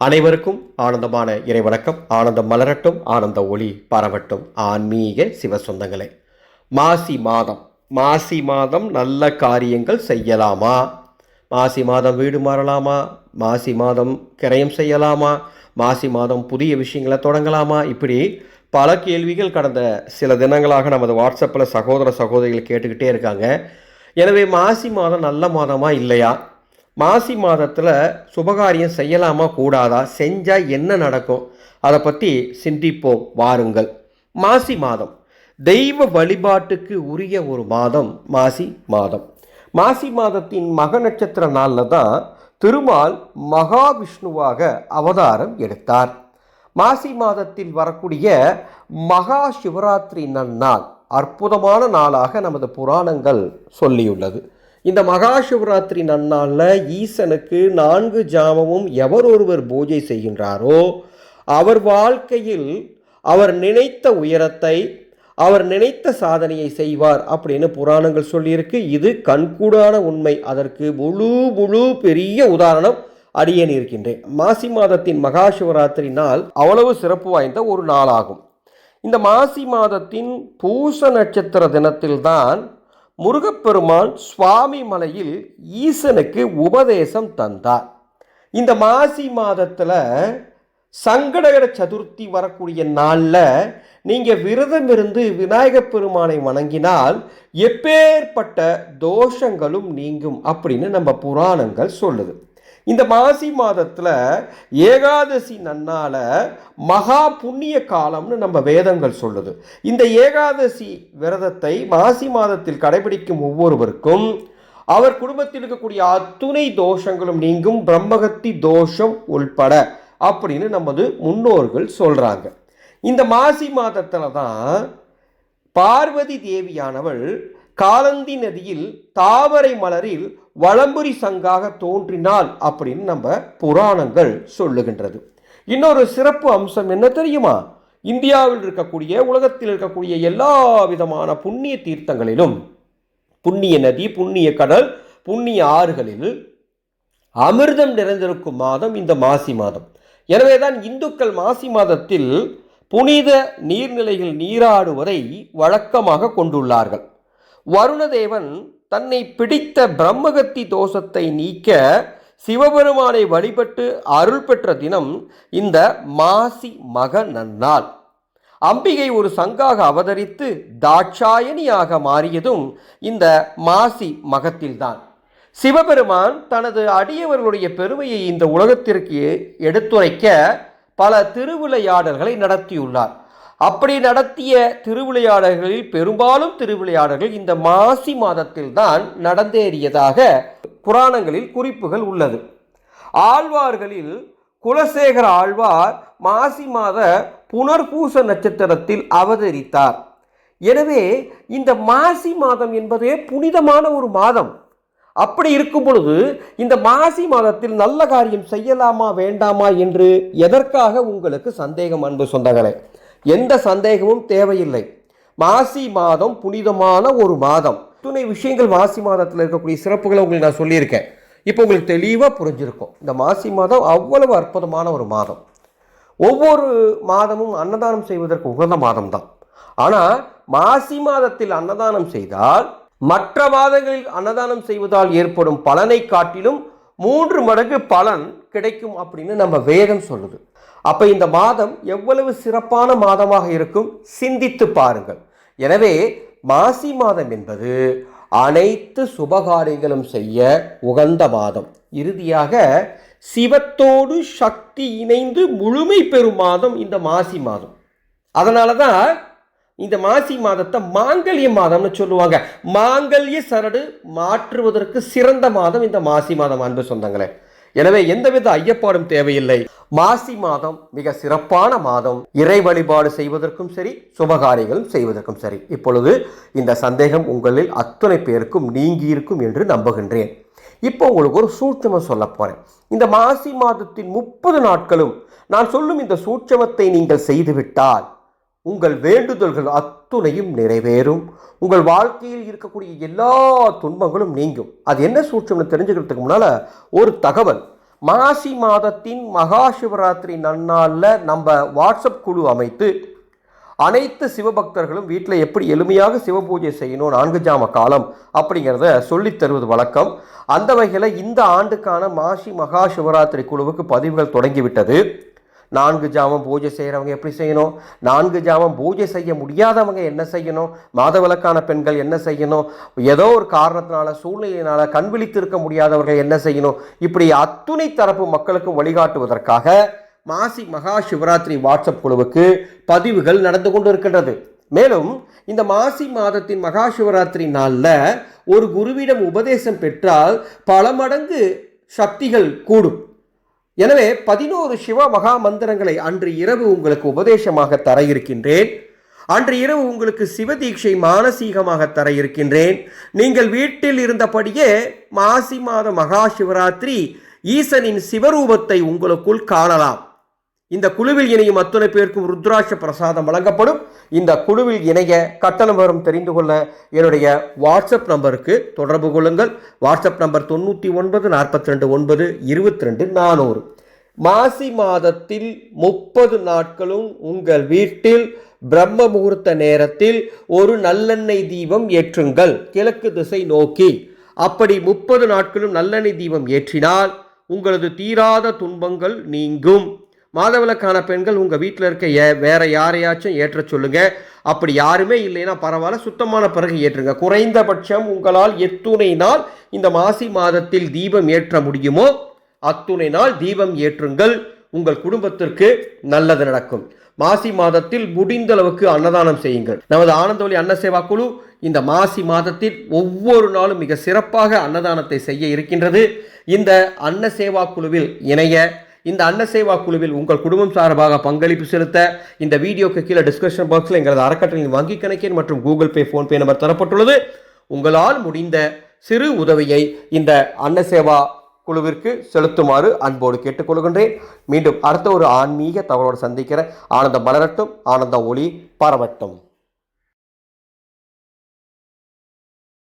அனைவருக்கும் ஆனந்தமான இறைவணக்கம். ஆனந்தம் மலரட்டும் ஆனந்த ஒளி பரவட்டும். ஆன்மீக சிவ சொந்தங்களே மாசி மாதம். மாசி மாதம் நல்ல காரியங்கள் செய்யலாமா? மாசி மாதம் வீடு மாறலாமா? மாசி மாதம் கிரயம் செய்யலாமா? மாசி மாதம் புதிய விஷயங்களை தொடங்கலாமா? இப்படி பல கேள்விகள் கடந்த சில தினங்களாக நமது வாட்ஸ்அப்பில் சகோதர சகோதரிகள் கேட்டுக்கிட்டே இருக்காங்க. எனவே மாசி மாதம் நல்ல மாதமா இல்லையா? மாசி மாதத்தில் சுபகாரியம் செய்யலாமா கூடாதா? செஞ்சால் என்ன நடக்கும்? அதை பற்றி சிந்திப்போம் வாருங்கள். மாசி மாதம். தெய்வ வழிபாட்டுக்கு உரிய ஒரு மாதம் மாசி மாதம். மாசி மாதத்தின் மக நட்சத்திர நாளில் தான் திருமால் மகாவிஷ்ணுவாக அவதாரம் எடுத்தார். மாசி மாதத்தில் வரக்கூடிய மகா சிவராத்திரி நன்னாள் அற்புதமான நாளாக நமது புராணங்கள் சொல்லியுள்ளது. இந்த மகா சிவராத்திரி நன்னாளில் ஈசனுக்கு நான்கு ஜாமமும் எவர் ஒருவர் பூஜை செய்கின்றாரோ அவர் வாழ்க்கையில் அவர் நினைத்த உயரத்தை அவர் நினைத்த சாதனையை செய்வார் அப்படின்னு புராணங்கள் சொல்லியிருக்கு. இது கண்கூடான உண்மை. அதற்கு முழு முழு பெரிய உதாரணம் அடியேன் இருக்கின்றேன். மாசி மாதத்தின் மகா சிவராத்திரி நாள் அவ்வளவு சிறப்பு வாய்ந்த ஒரு நாளாகும். இந்த மாசி மாதத்தின் பூச நட்சத்திர தினத்தில்தான் முருகப்பெருமான் சுவாமி மலையில் ஈசனுக்கு உபதேசம் தந்தார். இந்த மாசி மாதத்தில் சங்கடகர சதுர்த்தி வரக்கூடிய நாளில் நீங்கள் விரதம் இருந்து விநாயகப் பெருமானை வணங்கினால் எப்பேற்பட்ட தோஷங்களும் நீங்கும் அப்படின்னு நம்ம புராணங்கள் சொல்லுது. இந்த மாசி மாதத்தில் ஏகாதசி நன்னால் மகா புண்ணிய காலம்னு நம்ம வேதங்கள் சொல்லுது. இந்த ஏகாதசி விரதத்தை மாசி மாதத்தில் கடைபிடிக்கும் ஒவ்வொருவருக்கும் அவர் குடும்பத்தில் இருக்கக்கூடிய அத்துணை தோஷங்களும் நீங்கும் பிரம்மகத்தி தோஷம் உள்பட அப்படின்னு நமது முன்னோர்கள் சொல்கிறாங்க இந்த மாசி மாதத்தில் தான் பார்வதி தேவியானவள் காலந்தி நதியில் தாமரை மலரில் வளம்புரி சங்காக தோன்றினாள் அப்படின்னு நம்ம புராணங்கள் சொல்லுகின்றது. இன்னொரு சிறப்பு அம்சம் என்ன தெரியுமா? இந்தியாவில் இருக்கக்கூடிய உலகத்தில் இருக்கக்கூடிய எல்லா விதமான புண்ணிய தீர்த்தங்களிலும் புண்ணிய நதி புண்ணிய கடல் புண்ணிய ஆறுகளில் அமிர்தம் நிறைந்திருக்கும் மாதம் இந்த மாசி மாதம். எனவேதான் இந்துக்கள் மாசி மாதத்தில் புனித நீர்நிலைகள் நீராடுவதை வழக்கமாக கொண்டுள்ளார்கள். வருணதேவன் தன்னை பிடித்த பிரம்மகத்தி தோஷத்தை நீக்க சிவபெருமானை வழிபட்டு அருள் பெற்ற தினம் இந்த மாசி மக நன்னாள் அம்பிகை ஒரு சங்காக அவதரித்து தாட்சாயணியாக மாறியதும் இந்த மாசி மகத்தில்தான். சிவபெருமான் தனது அடியவர்களுடைய பெருமையை இந்த உலகத்திற்கு எடுத்துரைக்க பல திருவிளையாடல்களை நடத்தியுள்ளார். அப்படி நடத்திய திருவிளையாடல்களில் பெரும்பாலும் திருவிளையாடல்கள் இந்த மாசி மாதத்தில் தான் நடந்தேறியதாக புராணங்களில் குறிப்புகள் உள்ளது. ஆழ்வார்களில் குலசேகர ஆழ்வார் மாசி மாத புனர்பூச நட்சத்திரத்தில் அவதரித்தார். எனவே இந்த மாசி மாதம் என்பதே புனிதமான ஒரு மாதம். அப்படி இருக்கும் பொழுது இந்த மாசி மாதத்தில் நல்ல காரியம் செய்யலாமா வேண்டாமா என்று எதற்காக உங்களுக்கு சந்தேகம் அன்பு சொந்தங்களே? எந்த சந்தேகமும் தேவையில்லை. மாசி மாதம் புனிதமான ஒரு மாதம். துணை விஷயங்கள் மாசி மாதத்தில் இருக்கக்கூடிய சிறப்புகளை உங்களுக்கு நான் சொல்லியிருக்கேன். இப்போ உங்களுக்கு தெளிவாக புரிஞ்சிருக்கும். இந்த மாசி மாதம் அவ்வளவு அற்புதமான ஒரு மாதம். ஒவ்வொரு மாதமும் அன்னதானம் செய்வதற்கு உகந்த மாதம் தான் ஆனால் மாசி மாதத்தில் அன்னதானம் செய்தால் மற்ற மாதங்களில் அன்னதானம் செய்வதால் ஏற்படும் பலனை காட்டிலும் மூன்று மடங்கு பலன் கிடைக்கும் அப்படின்னு நம்ம வேதம் சொல்லுது. அப்போ இந்த மாதம் எவ்வளவு சிறப்பான மாதமாக இருக்கும்? சிந்தித்து பாருங்கள். எனவே மாசி மாதம் என்பது அனைத்து சுபகாரியங்களும் செய்ய உகந்த மாதம். இறுதியாக சிவத்தோடு சக்தி இணைந்து முழுமை பெறும் மாதம் இந்த மாசி மாதம். அதனால தான் இந்த மாசி மாதத்தை மாங்கல்ய மாதம்னு சொல்லுவாங்க. மாங்கல்ய சரடு மாற்றுவதற்கு சிறந்த மாதம் இந்த மாசி மாதம் அன்பு சொந்தங்களே. எனவே எந்தவித ஐயப்பாடும் தேவையில்லை. மாசி மாதம் மிக சிறப்பான மாதம். இறை வழிபாடு செய்வதற்கும் சரி சுபகாரியங்களும் செய்வதற்கும் சரி. இப்பொழுது இந்த சந்தேகம் உங்களில் அத்தனை பேருக்கும் நீங்கியிருக்கும் என்று நம்புகின்றேன். இப்போ உங்களுக்கு ஒரு சூட்சமம் சொல்ல போறேன். இந்த மாசி மாதத்தின் முப்பது நாட்களும் நான் சொல்லும் இந்த சூட்சமத்தை நீங்கள் செய்துவிட்டால் உங்கள் வேண்டுதல்கள் அத்துணையும் நிறைவேறும். உங்கள் வாழ்க்கையில் இருக்கக்கூடிய எல்லா துன்பங்களும் நீங்கும். அது என்ன சூட்சம்னு தெரிஞ்சுக்கிறதுக்கு முன்னால் ஒரு தகவல். மாசி மாதத்தின் மகா சிவராத்திரி நன்னாளில் நம்ம வாட்ஸ்அப் குழு அமைத்து அனைத்து சிவபக்தர்களும் வீட்டில் எப்படி எளிமையாக சிவ பூஜை செய்யணும் நான்கு ஜாம காலம் அப்படிங்கிறத சொல்லித் தருவது வழக்கம். அந்த வகையில் இந்த ஆண்டுக்கான மாசி மகா சிவராத்திரி குழுவுக்கு பதிவுகள் தொடங்கிவிட்டது நான்கு ஜாமம் பூஜை செய்கிறவங்க எப்படி செய்யணும்? நான்கு ஜாமம் பூஜை செய்ய முடியாதவங்க என்ன செய்யணும்? மாதவிலக்கான பெண்கள் என்ன செய்யணும்? ஏதோ ஒரு காரணத்தினால சூழ்நிலையினால் கண்விழித்து இருக்க முடியாதவர்கள் என்ன செய்யணும்? இப்படி அத்துணை தரப்பு மக்களுக்கும் வழிகாட்டுவதற்காக மாசி மகா சிவராத்திரி வாட்ஸ்அப் குழுவுக்கு பதிவுகள் நடந்து கொண்டு இருக்கின்றது மேலும் இந்த மாசி மாதத்தின் மகா சிவராத்திரி நாளில் ஒரு குருவிடம் உபதேசம் பெற்றால் பல மடங்கு சக்திகள் கூடும். எனவே பதினோரு சிவ மகா மந்திரங்களை அன்று இரவு உங்களுக்கு உபதேசமாக தர இருக்கின்றேன் அன்று இரவு உங்களுக்கு சிவதீட்சை மானசீகமாக தர இருக்கின்றேன் நீங்கள் வீட்டில் இருந்தபடியே மாசி மாத மகா சிவராத்திரி ஈசனின் சிவரூபத்தை உங்களுக்குள் காணலாம். இந்த குழுவில் இணையும் அத்துணை பேருக்கும் ருத்ராட்ச பிரசாதம் வழங்கப்படும். இந்த குழுவில் இணைய கட்டணம் வரும் தெரிந்து கொள்ள என்னுடைய வாட்ஸ்அப் நம்பருக்கு தொடர்பு கொள்ளுங்கள். வாட்ஸ்அப் நம்பர் தொண்ணூற்றி ஒன்பது நாற்பத்தி ரெண்டு ஒன்பது இருபத்தி ரெண்டு நானூறு. மாசி மாதத்தில் முப்பது நாட்களும் உங்கள் வீட்டில் பிரம்ம முகூர்த்த நேரத்தில் ஒரு நல்லெண்ணெய் தீபம் ஏற்றுங்கள். கிழக்கு திசை நோக்கி. அப்படி முப்பது நாட்களும் நல்லெண்ணெய் தீபம் ஏற்றினால் உங்களது தீராத துன்பங்கள் நீங்கும். மாதவிலக்கான பெண்கள் உங்கள் வீட்டில் இருக்க ஏ வேற யாரையாச்சும் ஏற்ற சொல்லுங்க. அப்படி யாருமே இல்லைன்னா பரவாயில்ல சுத்தமான பிறகு ஏற்றுங்க. குறைந்தபட்சம் உங்களால் எத்துணை நாள் இந்த மாசி மாதத்தில் தீபம் ஏற்ற முடியுமோ அத்துணை நாள் தீபம் ஏற்றுங்கள். உங்கள் குடும்பத்திற்கு நல்லது நடக்கும். மாசி மாதத்தில் முடிந்த அளவுக்கு அன்னதானம் செய்யுங்கள். நமது ஆனந்தவழி அன்ன சேவா குழு இந்த மாசி மாதத்தில் ஒவ்வொரு நாளும் மிக சிறப்பாக அன்னதானத்தை செய்ய இருக்கின்றது. இந்த அன்ன சேவா குழுவில் இணைய இந்த அன்னசேவா குழுவில் உங்கள் குடும்பம் சார்பாக பங்களிப்பு செலுத்த இந்த வீடியோக்கு கீழே டிஸ்கிரிப்ஷன் பாக்ஸில் எங்களது அறக்கட்டளையின் வங்கிக் கணக்கின் மற்றும் கூகுள் பே ஃபோன்பே நம்பர் தரப்பட்டுள்ளது. உங்களால் முடிந்த சிறு உதவியை இந்த அன்ன சேவா குழுவிற்கு செலுத்துமாறு அன்போடு கேட்டுக்கொள்கின்றேன். மீண்டும் அடுத்த ஒரு ஆன்மீக தகவலோடு சந்திக்கிற ஆனந்தம் மலரட்டும் ஆனந்த ஒளி பரவட்டும்.